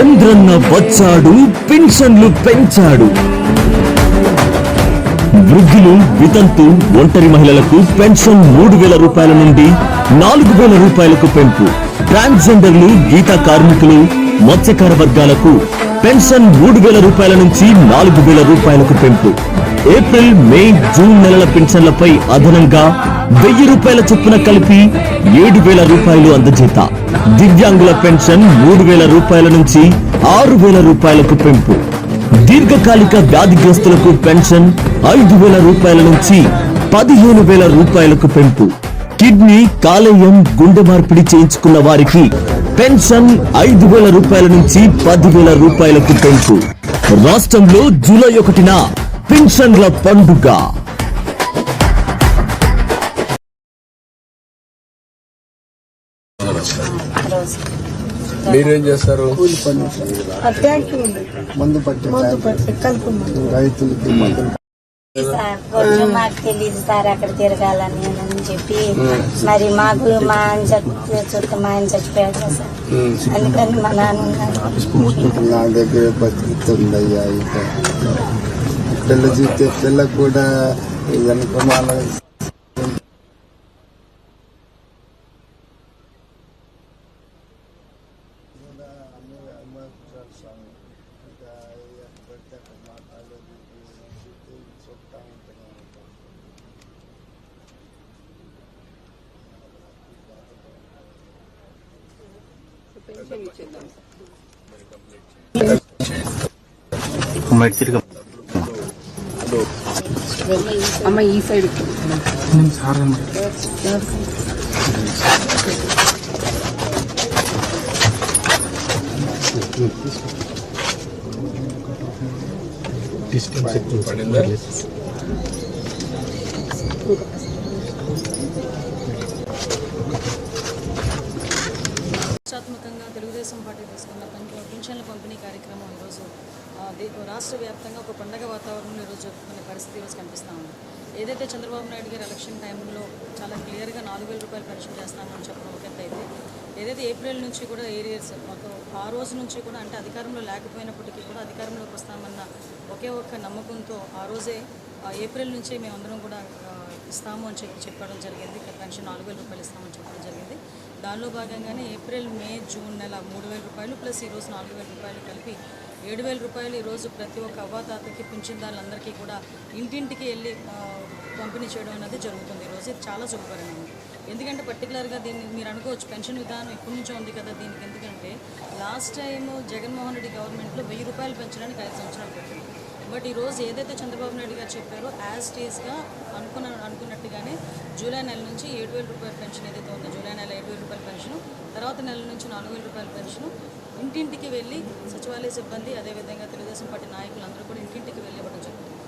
చంద్రన్న వచ్చాడు పెన్షన్లు పెంచాడు. వృద్ధులు వితంతు ఒంటరి మహిళలకు పెన్షన్ మూడు వేల రూపాయల నుండి నాలుగు వేల రూపాయలకు పెంపు. ట్రాన్స్జెండర్లు గీత కార్మికులు మత్స్యకార వర్గాలకు పెన్షన్ మూడు వేల రూపాయల నుంచి నాలుగు వేల రూపాయలకు పెంపు. ఏప్రిల్ మే జూన్ నెలల పెన్షన్లపై అదనంగా వెయ్యి రూపాయల చొప్పున కలిపి ఏడు వేల రూపాయలు అందజేత. దివ్యాంగుల పెన్షన్ మూడు వేల రూపాయల నుంచి ఆరు వేల రూపాయలకు పెంపు. దీర్ఘకాలిక వ్యాధిగ్రస్తులకు పెన్షన్ ఐదు వేల రూపాయల నుంచి పదిహేను వేల రూపాయలకు పెంపు. కిడ్నీ కాలేయం గుండె మార్పిడి చేయించుకున్న వారికి పెన్షన్ ఐదు వేల రూపాయల నుంచి పదివేల రూపాయలకు పెంపు. రాష్ట్రంలో జూలై ఒకటిన పెన్షన్ల పండుగ. మీరేం చేస్తారు మందు పట్టి మందు కొంచెం మాకు తెలియదు సార్ అక్కడ తిరగాలని అని చెప్పి మరి మాకు మా ఆయన చుట్టూ మా ఆయన చచ్చిపోయాడు సార్ అందుకని మా నాన్న నా దగ్గర బతుకుతుందయ్యా ఇక పిల్ల చూస్తే పిల్ల కూడా వెనకమాల అమ్మ ఈ సైడ్ పడిందా ప్రతిష్టాత్మకంగా తెలుగుదేశం పార్టీ తీసుకున్న పెన్- పెన్షన్ల పంపిణీ కార్యక్రమం ఈరోజు ఆ, దే- రాష్ట్ర వ్యాప్తంగా ఒక పండగ వాతావరణంలో ఈరోజు జరుపుకునే పరిస్థితి ఈరోజు కనిపిస్తూ ఉంది. ఏదైతే చంద్రబాబు నాయుడు గారు ఎలక్షన్ టైంలో చాలా క్లియర్గా నాలుగు వేల రూపాయలు పెన్షన్ చేస్తామని చెప్పడం ఒక అయితే ఏదైతే ఏప్రిల్ నుంచి కూడా ఏరియర్స్ మాకు ఆ రోజు నుంచి కూడా అంటే అధికారంలో లేకపోయినప్పటికీ కూడా అధికారంలోకి వస్తామన్న ఒకే ఒక్క నమ్మకంతో ఆ రోజే ఏప్రిల్ నుంచి మేమందరం కూడా ఇస్తాము అని చెప్పి చెప్పడం జరిగింది. పెన్షన్ నాలుగు వేల రూపాయలు ఇస్తామని చెప్పడం జరిగింది. దానిలో భాగంగానే ఏప్రిల్ మే జూన్ నెల మూడు వేల రూపాయలు ప్లస్ ఈరోజు నాలుగు వేల రూపాయలు కలిపి ఏడు వేల రూపాయలు. ఈరోజు ప్రతి ఒక్క అవ్వాతాతకి పింఛన్దారులందరికీ కూడా ఇంటింటికి వెళ్ళి పంపిణీ చేయడం అనేది జరుగుతుంది. ఈరోజు ఇది చాలా శుభపరిణామం ఎందుకంటే పర్టికులర్గా దీన్ని మీరు అనుకోవచ్చు పెన్షన్ విధానం ఎప్పటి నుంచో ఉంది కదా దీనికి. ఎందుకంటే లాస్ట్ టైం జగన్మోహన్ రెడ్డి గవర్నమెంట్లో వెయ్యి రూపాయలు పెంచడానికి ఐదు సంవత్సరాలు పెట్టింది. బట్ ఈరోజు ఏదైతే చంద్రబాబు నాయుడు గారు చెప్పారో యాజ్ టీజ్గా అనుకున్న అనుకున్నట్టుగానే జూలై నెల నుంచి ఏడు వేల రూపాయల పెన్షన్ ఏదైతే ఉందో జూలై నెల ఏడు వేల రూపాయల పెన్షన్ తర్వాత నెల నుంచి నాలుగు వేల రూపాయల పెన్షన్ ఇంటింటికి వెళ్ళి సచివాలయ సిబ్బంది అదేవిధంగా తెలుగుదేశం పార్టీ నాయకులు అందరూ కూడా ఇంటింటికి వెళ్ళి ఇవ్వడం జరుగుతుంది.